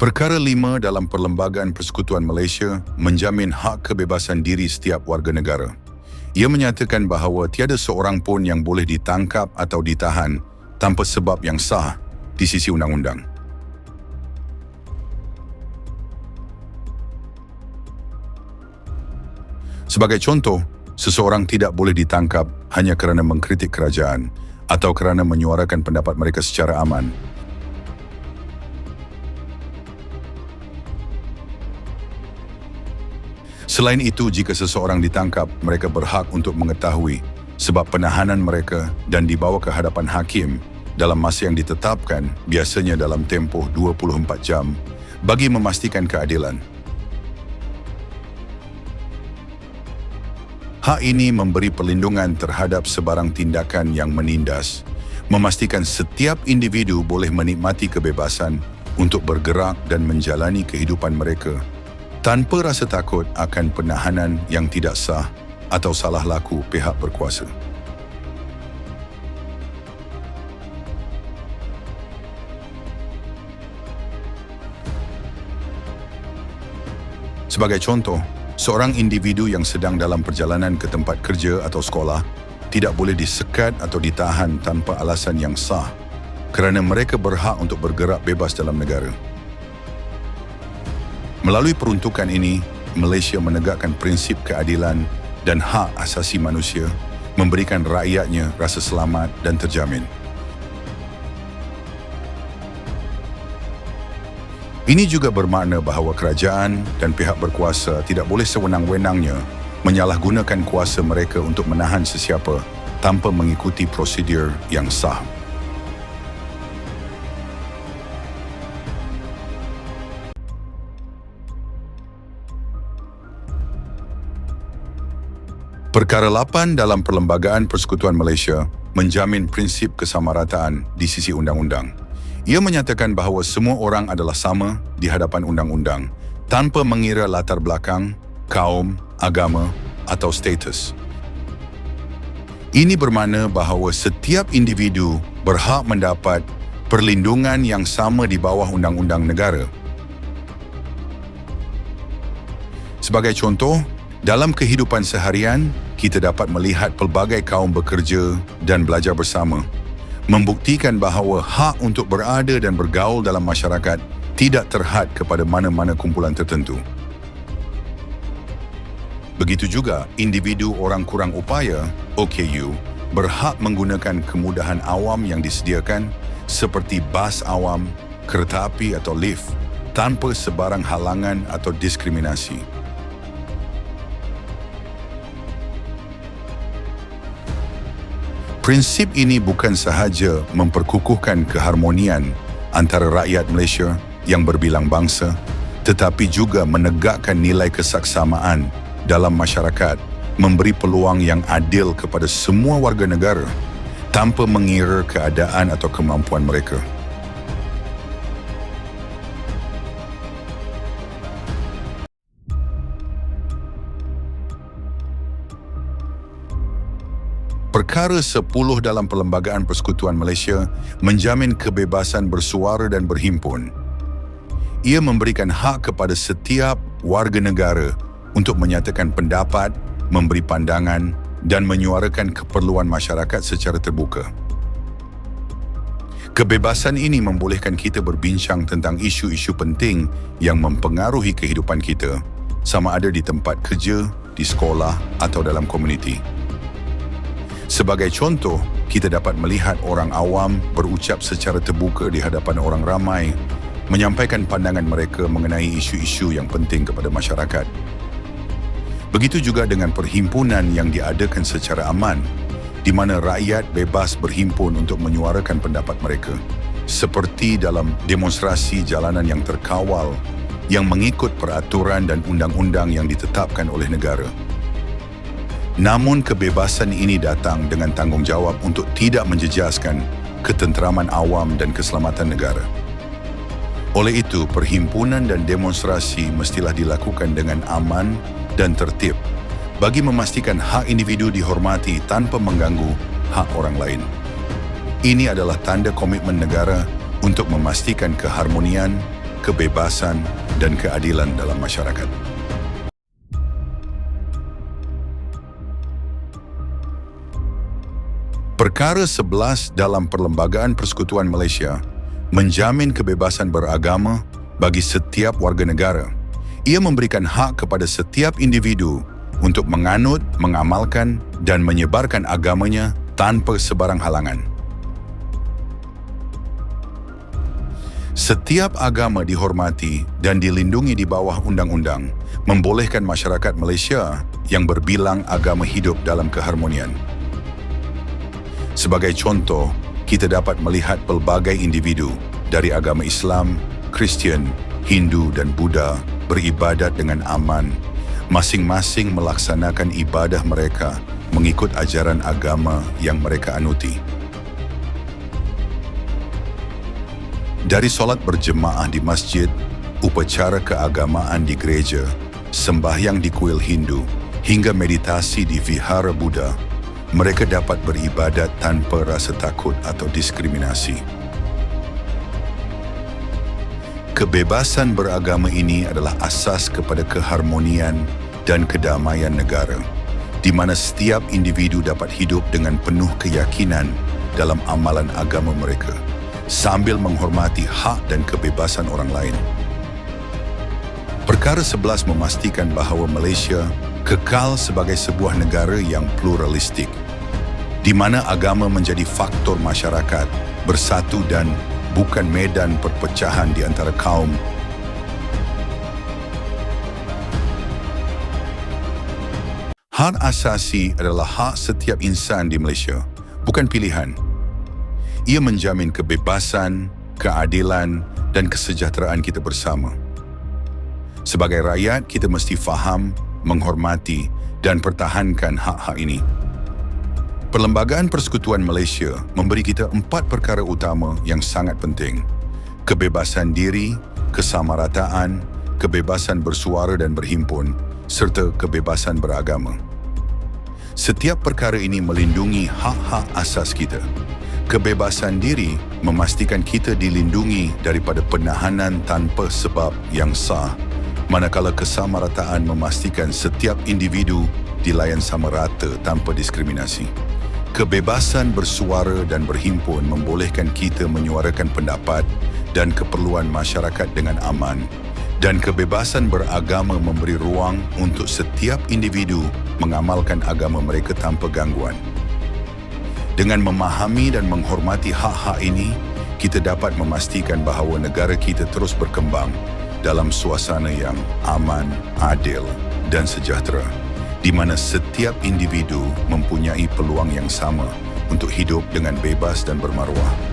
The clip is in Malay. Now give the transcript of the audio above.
Perkara lima dalam Perlembagaan Persekutuan Malaysia menjamin hak kebebasan diri setiap warga negara. Ia menyatakan bahawa tiada seorang pun yang boleh ditangkap atau ditahan tanpa sebab yang sah di sisi undang-undang. Sebagai contoh, seseorang tidak boleh ditangkap hanya kerana mengkritik kerajaan atau kerana menyuarakan pendapat mereka secara aman. Selain itu, jika seseorang ditangkap, mereka berhak untuk mengetahui sebab penahanan mereka dan dibawa ke hadapan hakim. Dalam masa yang ditetapkan, biasanya dalam tempoh 24 jam, bagi memastikan keadilan. Hak ini memberi perlindungan terhadap sebarang tindakan yang menindas, memastikan setiap individu boleh menikmati kebebasan untuk bergerak dan menjalani kehidupan mereka tanpa rasa takut akan penahanan yang tidak sah atau salah laku pihak berkuasa. Sebagai contoh, seorang individu yang sedang dalam perjalanan ke tempat kerja atau sekolah tidak boleh disekat atau ditahan tanpa alasan yang sah kerana mereka berhak untuk bergerak bebas dalam negara. Melalui peruntukan ini, Malaysia menegakkan prinsip keadilan dan hak asasi manusia, memberikan rakyatnya rasa selamat dan terjamin. Ini juga bermakna bahawa kerajaan dan pihak berkuasa tidak boleh sewenang-wenangnya menyalahgunakan kuasa mereka untuk menahan sesiapa tanpa mengikuti prosedur yang sah. Perkara 8 dalam Perlembagaan Persekutuan Malaysia menjamin prinsip kesamarataan di sisi undang-undang. Ia menyatakan bahawa semua orang adalah sama di hadapan undang-undang tanpa mengira latar belakang, kaum, agama atau status. Ini bermakna bahawa setiap individu berhak mendapat perlindungan yang sama di bawah undang-undang negara. Sebagai contoh, dalam kehidupan seharian, kita dapat melihat pelbagai kaum bekerja dan belajar bersama membuktikan bahawa hak untuk berada dan bergaul dalam masyarakat tidak terhad kepada mana-mana kumpulan tertentu. Begitu juga, individu orang kurang upaya, OKU, berhak menggunakan kemudahan awam yang disediakan seperti bas awam, kereta api atau lift tanpa sebarang halangan atau diskriminasi. Prinsip ini bukan sahaja memperkukuhkan keharmonian antara rakyat Malaysia yang berbilang bangsa, tetapi juga menegakkan nilai kesaksamaan dalam masyarakat, memberi peluang yang adil kepada semua warga negara tanpa mengira keadaan atau kemampuan mereka. Perkara 10 dalam Perlembagaan Persekutuan Malaysia menjamin kebebasan bersuara dan berhimpun. Ia memberikan hak kepada setiap warga negara untuk menyatakan pendapat, memberi pandangan dan menyuarakan keperluan masyarakat secara terbuka. Kebebasan ini membolehkan kita berbincang tentang isu-isu penting yang mempengaruhi kehidupan kita, sama ada di tempat kerja, di sekolah atau dalam komuniti. Sebagai contoh, kita dapat melihat orang awam berucap secara terbuka di hadapan orang ramai menyampaikan pandangan mereka mengenai isu-isu yang penting kepada masyarakat. Begitu juga dengan perhimpunan yang diadakan secara aman di mana rakyat bebas berhimpun untuk menyuarakan pendapat mereka seperti dalam demonstrasi jalanan yang terkawal yang mengikut peraturan dan undang-undang yang ditetapkan oleh negara. Namun kebebasan ini datang dengan tanggungjawab untuk tidak menjejaskan ketenteraman awam dan keselamatan negara. Oleh itu, perhimpunan dan demonstrasi mestilah dilakukan dengan aman dan tertib bagi memastikan hak individu dihormati tanpa mengganggu hak orang lain. Ini adalah tanda komitmen negara untuk memastikan keharmonian, kebebasan dan keadilan dalam masyarakat. Perkara 11 dalam Perlembagaan Persekutuan Malaysia menjamin kebebasan beragama bagi setiap warga negara. Ia memberikan hak kepada setiap individu untuk menganut, mengamalkan dan menyebarkan agamanya tanpa sebarang halangan. Setiap agama dihormati dan dilindungi di bawah undang-undang membolehkan masyarakat Malaysia yang berbilang agama hidup dalam keharmonian. Sebagai contoh, kita dapat melihat pelbagai individu dari agama Islam, Kristian, Hindu dan Buddha beribadat dengan aman, masing-masing melaksanakan ibadah mereka mengikut ajaran agama yang mereka anuti. Dari solat berjemaah di masjid, upacara keagamaan di gereja, sembahyang di kuil Hindu, hingga meditasi di vihara Buddha, mereka dapat beribadat tanpa rasa takut atau diskriminasi. Kebebasan beragama ini adalah asas kepada keharmonian dan kedamaian negara, di mana setiap individu dapat hidup dengan penuh keyakinan dalam amalan agama mereka sambil menghormati hak dan kebebasan orang lain. Perkara 11 memastikan bahawa Malaysia kekal sebagai sebuah negara yang pluralistik, di mana agama menjadi faktor masyarakat bersatu dan bukan medan perpecahan di antara kaum. Hak asasi adalah hak setiap insan di Malaysia, bukan pilihan ia menjamin kebebasan, keadilan dan kesejahteraan kita bersama. Sebagai rakyat, kita mesti faham, menghormati dan pertahankan hak-hak ini. Perlembagaan Persekutuan Malaysia memberi kita empat perkara utama yang sangat penting. Kebebasan diri, kesamarataan, kebebasan bersuara dan berhimpun, serta kebebasan beragama. Setiap perkara ini melindungi hak-hak asas kita kebebasan diri memastikan kita dilindungi daripada penahanan tanpa sebab yang sah manakala kesamarataan memastikan setiap individu dilayan sama rata tanpa diskriminasi. Kebebasan bersuara dan berhimpun membolehkan kita menyuarakan pendapat dan keperluan masyarakat dengan aman dan kebebasan beragama memberi ruang untuk setiap individu mengamalkan agama mereka tanpa gangguan. Dengan memahami dan menghormati hak-hak ini, kita dapat memastikan bahawa negara kita terus berkembang dalam suasana yang aman, adil dan sejahtera di mana setiap individu mempunyai peluang yang sama untuk hidup dengan bebas dan bermaruah.